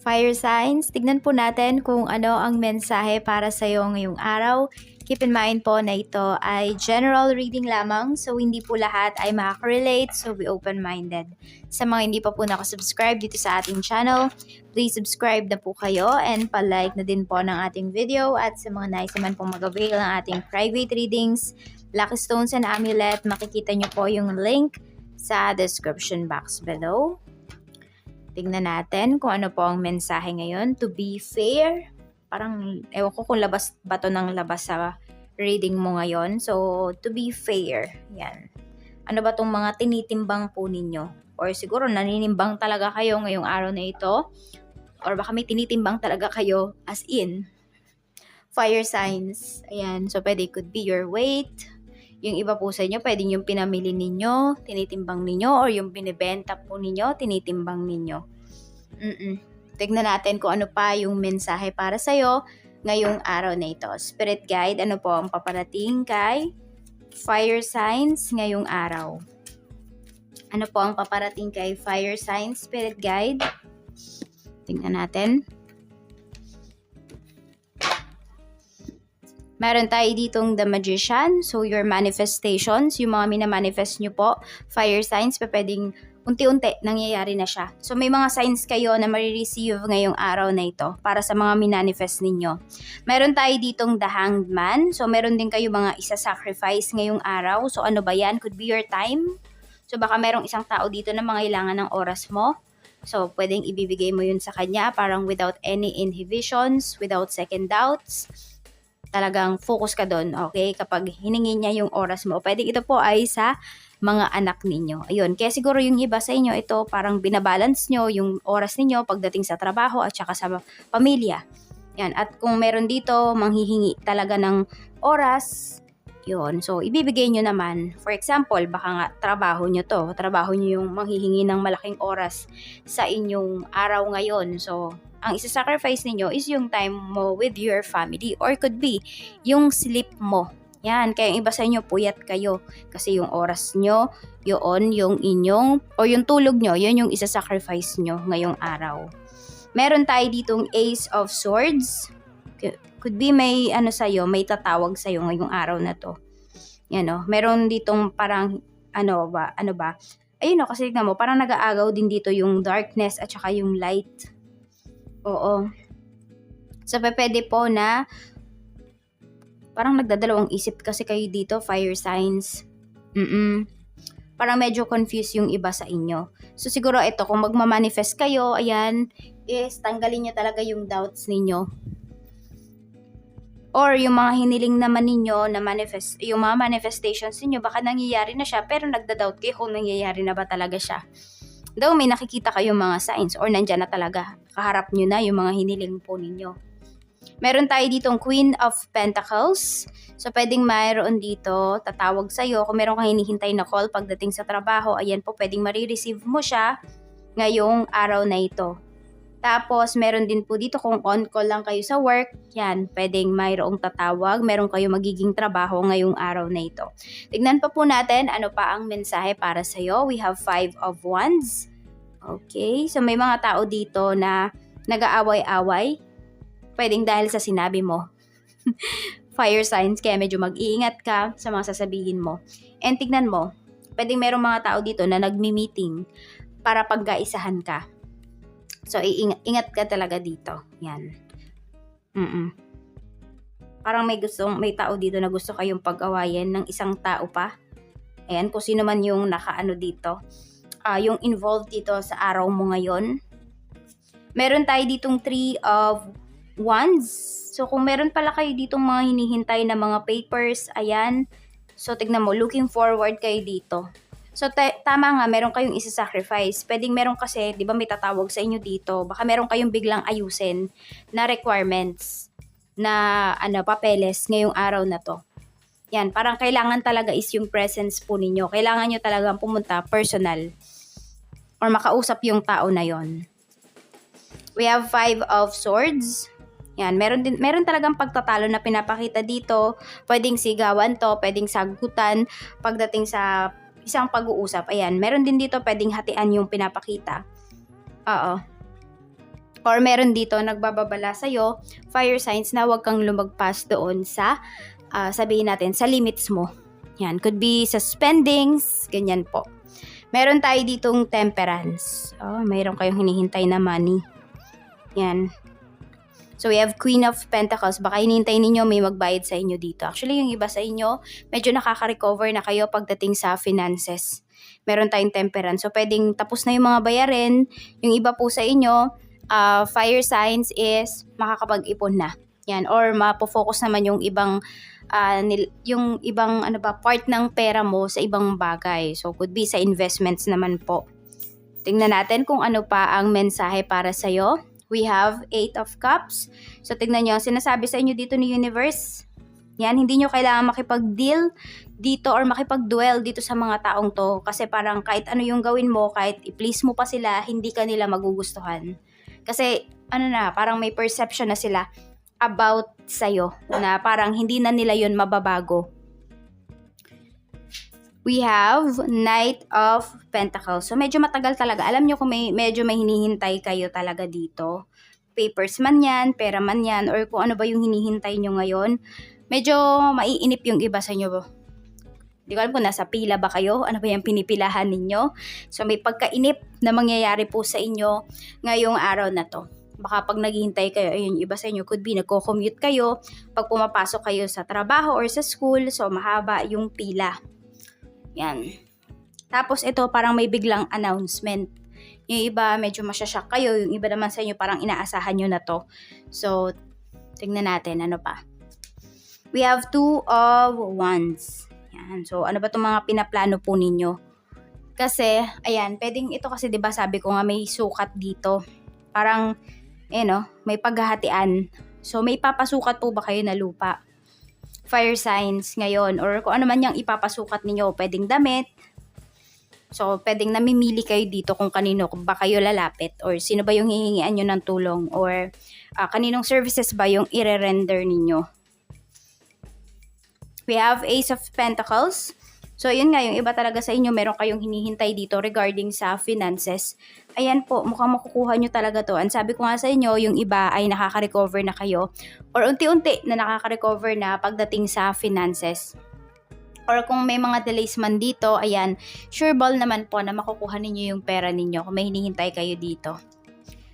Fire signs, tignan po natin kung ano ang mensahe para sa iyo ngayong araw. Keep in mind po na ito ay general reading lamang, so hindi po lahat ay makaka-relate, so be open-minded. Sa mga hindi pa po nakasubscribe dito sa ating channel, please subscribe na po kayo and palike na din po ng ating video at sa mga nais naman pong mag-avail ng ating private readings, Lucky Stones and Amulet, makikita nyo po yung link sa description box below. Tingnan natin kung ano po ang mensahe ngayon. To be fair, parang ewan ko kung labas ba to ng labas sa reading mo ngayon. So, to be fair, yan. Ano ba tong mga tinitimbang po ninyo? Or siguro naninimbang talaga kayo ngayong araw na ito? Or baka may tinitimbang talaga kayo as in fire signs. Ayan, so pwede could be your weight. Yung iba po sa inyo, pwede yung pinamili ninyo, tinitimbang ninyo, or yung binibenta po ninyo, tinitimbang ninyo. Mm-mm. Tignan natin kung ano pa yung mensahe para sa'yo ngayong araw na ito. Spirit guide, ano po ang paparating kay fire signs ngayong araw? Ano po ang paparating kay fire signs, spirit guide? Tingnan natin. Meron tayo ditong The Magician. So, your manifestations, yung mga minamanifest nyo po, fire signs, pa pwedeng unti-unti nangyayari na siya. So, may mga signs kayo na marireceive ngayong araw na ito para sa mga minanifest ninyo. Meron tayo ditong The Hanged Man. So, meron din kayo mga isa-sacrifice ngayong araw. So, ano ba yan? Could be your time. So, baka merong isang tao dito na mga ilangan ng oras mo. So, pwedeng ibibigay mo yun sa kanya parang without any inhibitions, without second doubts talagang focus ka doon, okay? Kapag hiningi niya yung oras mo, pwede ito po ay sa mga anak ninyo. Ayun, kaya siguro yung iba sa inyo, ito parang binabalance nyo yung oras ninyo pagdating sa trabaho at saka sa pamilya. Yan, at kung meron dito, manghihingi talaga ng oras, yun. So, ibibigay nyo naman. For example, baka nga trabaho nyo to. Trabaho nyo yung manghihingi ng malaking oras sa inyong araw ngayon. So, ang isa-sacrifice ninyo is yung time mo with your family or could be yung sleep mo. Yan, kaya yung iba sa inyo puyat kayo kasi yung oras nyo, yun yung inyong, o yung tulog nyo, yun yung isa-sacrifice nyo ngayong araw. Meron tayo ditong Ace of Swords. Could be may ano sa'yo, may tatawag sa'yo ngayong araw na to. Yan o, meron ditong parang, ano ba, ano ba, ayun o, kasi tignan mo, parang nag-aagaw din dito yung darkness at saka yung light Oo. So, pwede po na parang nagdadalawang isip kasi kayo dito, fire signs. Mm Parang medyo confused yung iba sa inyo. So, siguro ito, kung magmamanifest kayo, ayan, is tanggalin nyo talaga yung doubts ninyo. Or yung mga hiniling naman ninyo na manifest, yung mga manifestations ninyo, baka nangyayari na siya, pero nagda-doubt kayo kung nangyayari na ba talaga siya. Daw may nakikita kayong mga signs or nandyan na talaga. Kaharap nyo na yung mga hiniling po ninyo. Meron tayo ditong Queen of Pentacles. So, pwedeng mayroon dito, tatawag sa'yo. Kung meron kang hinihintay na call pagdating sa trabaho, ayan po, pwedeng marireceive mo siya ngayong araw na ito. Tapos, meron din po dito kung on-call lang kayo sa work, yan, pwedeng mayroong tatawag, meron kayo magiging trabaho ngayong araw na ito. Tignan pa po natin ano pa ang mensahe para sa iyo. We have five of wands. Okay, so may mga tao dito na nag-aaway-away. Pwedeng dahil sa sinabi mo. Fire signs, kaya medyo mag-iingat ka sa mga sasabihin mo. And tignan mo, pwedeng merong mga tao dito na nagmi-meeting para pagkaisahan ka So, iingat ka talaga dito. Yan. Mm-mm. Parang may gusto, may tao dito na gusto kayong pag-awayan ng isang tao pa. Ayan, kung sino man yung nakaano dito. Uh, yung involved dito sa araw mo ngayon. Meron tayo ditong three of wands. So, kung meron pala kayo ditong mga hinihintay na mga papers, ayan. So, tignan mo, looking forward kayo dito. So, tama nga, meron kayong isa-sacrifice. Pwedeng meron kasi, di ba may tatawag sa inyo dito, baka meron kayong biglang ayusin na requirements na ano, papeles ngayong araw na to. Yan, parang kailangan talaga is yung presence po ninyo. Kailangan nyo talagang pumunta personal or makausap yung tao na yon. We have five of swords. Yan, meron din meron talagang pagtatalo na pinapakita dito. Pwedeng sigawan to, pwedeng sagutan pagdating sa isang pag-uusap. Ayan, meron din dito pwedeng hatian yung pinapakita. Oo. or meron dito nagbababala sa'yo, fire signs na huwag kang lumagpas doon sa, ah, sabihin natin, sa limits mo. Yan, could be sa spendings, ganyan po. Meron tayo ditong temperance. Oh, mayroon kayong hinihintay na money. Yan. So, we have Queen of Pentacles. Baka hinihintay ninyo may magbayad sa inyo dito. Actually, yung iba sa inyo, medyo nakaka-recover na kayo pagdating sa finances. Meron tayong temperance. So, pwedeng tapos na yung mga bayarin. Yung iba po sa inyo, uh, fire signs is makakapag-ipon na. Yan. Or mapo-focus naman yung ibang uh, nil- yung ibang ano ba part ng pera mo sa ibang bagay. So could be sa investments naman po. Tingnan natin kung ano pa ang mensahe para sa iyo. We have Eight of Cups. So tingnan niyo, sinasabi sa inyo dito ni Universe. Yan, hindi nyo kailangan makipag-deal dito or makipag-duel dito sa mga taong to. Kasi parang kahit ano yung gawin mo, kahit i-please mo pa sila, hindi ka nila magugustuhan. Kasi ano na, parang may perception na sila about sa'yo na parang hindi na nila yun mababago. We have Knight of Pentacles. So medyo matagal talaga. Alam nyo kung may, medyo may hinihintay kayo talaga dito. Papers man yan, pera man yan, or kung ano ba yung hinihintay nyo ngayon. Medyo maiinip yung iba sa inyo. Hindi ko alam kung nasa pila ba kayo, ano ba yung pinipilahan ninyo. So may pagkainip na mangyayari po sa inyo ngayong araw na to baka pag naghihintay kayo, ayun, iba sa inyo, could be nagko-commute kayo, pag pumapasok kayo sa trabaho or sa school, so mahaba yung pila. Yan. Tapos ito, parang may biglang announcement. Yung iba, medyo masyashock kayo, yung iba naman sa inyo, parang inaasahan nyo na to. So, tingnan natin, ano pa. We have two of wands. Yan. So, ano ba itong mga pinaplano po ninyo? Kasi, ayan, pwedeng ito kasi 'di ba sabi ko nga may sukat dito. Parang eh no, may paghahatian. So may papasukat po ba kayo na lupa? Fire signs ngayon or kung ano man yung ipapasukat ninyo, pwedeng damit. So pwedeng namimili kayo dito kung kanino kung ba kayo lalapit or sino ba yung hihingian nyo ng tulong or uh, kaninong services ba yung ire-render ninyo. We have Ace of Pentacles. So, yun nga, yung iba talaga sa inyo, meron kayong hinihintay dito regarding sa finances. Ayan po, mukhang makukuha nyo talaga to. And sabi ko nga sa inyo, yung iba ay nakaka-recover na kayo or unti-unti na nakaka-recover na pagdating sa finances. Or kung may mga delays man dito, ayan, sure ball naman po na makukuha ninyo yung pera ninyo kung may hinihintay kayo dito.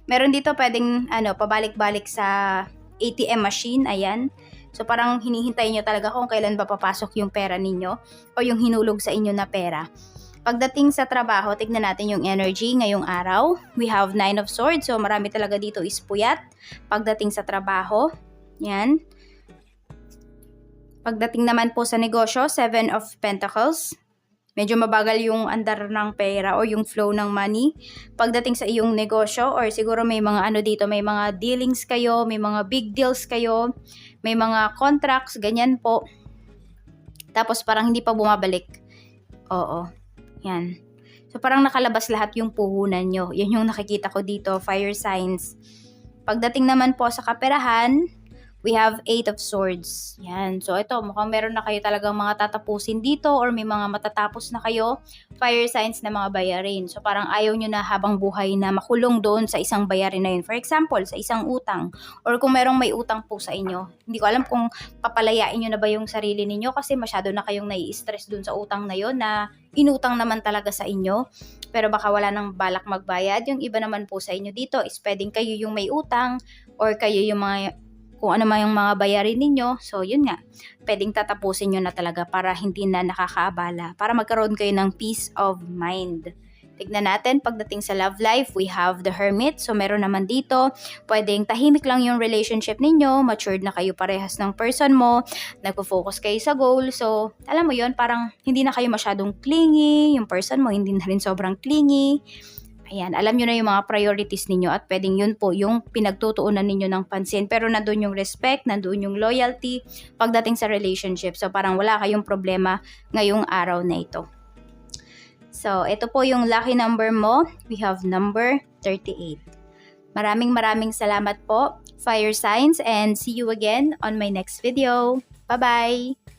Meron dito pwedeng ano, pabalik-balik sa ATM machine, ayan. So parang hinihintay nyo talaga kung kailan ba papasok yung pera ninyo o yung hinulog sa inyo na pera. Pagdating sa trabaho, tignan natin yung energy ngayong araw. We have Nine of Swords, so marami talaga dito is puyat. Pagdating sa trabaho, yan. Pagdating naman po sa negosyo, Seven of Pentacles medyo mabagal yung andar ng pera o yung flow ng money pagdating sa iyong negosyo or siguro may mga ano dito, may mga dealings kayo, may mga big deals kayo, may mga contracts, ganyan po. Tapos parang hindi pa bumabalik. Oo. Yan. So parang nakalabas lahat yung puhunan nyo. Yan yung nakikita ko dito, fire signs. Pagdating naman po sa kaperahan, we have Eight of Swords. Yan. So, ito, mukhang meron na kayo talagang mga tatapusin dito or may mga matatapos na kayo. Fire signs na mga bayarin. So, parang ayaw nyo na habang buhay na makulong doon sa isang bayarin na yun. For example, sa isang utang. Or kung merong may utang po sa inyo. Hindi ko alam kung papalayain nyo na ba yung sarili ninyo kasi masyado na kayong nai-stress doon sa utang na yun na inutang naman talaga sa inyo. Pero baka wala nang balak magbayad. Yung iba naman po sa inyo dito is pwedeng kayo yung may utang or kayo yung mga kung ano man yung mga bayarin ninyo. So, yun nga, pwedeng tatapusin nyo na talaga para hindi na nakakaabala, para magkaroon kayo ng peace of mind. Tignan natin, pagdating sa love life, we have the hermit. So, meron naman dito, pwedeng tahimik lang yung relationship ninyo, matured na kayo parehas ng person mo, nagpo-focus kayo sa goal. So, alam mo yon parang hindi na kayo masyadong clingy, yung person mo hindi na rin sobrang clingy Ayan, alam nyo na yung mga priorities ninyo at pwedeng yun po yung pinagtutuunan ninyo ng pansin. Pero nandun yung respect, nandun yung loyalty pagdating sa relationship. So parang wala kayong problema ngayong araw na ito. So, ito po yung lucky number mo. We have number 38. Maraming maraming salamat po, fire signs, and see you again on my next video. Bye-bye!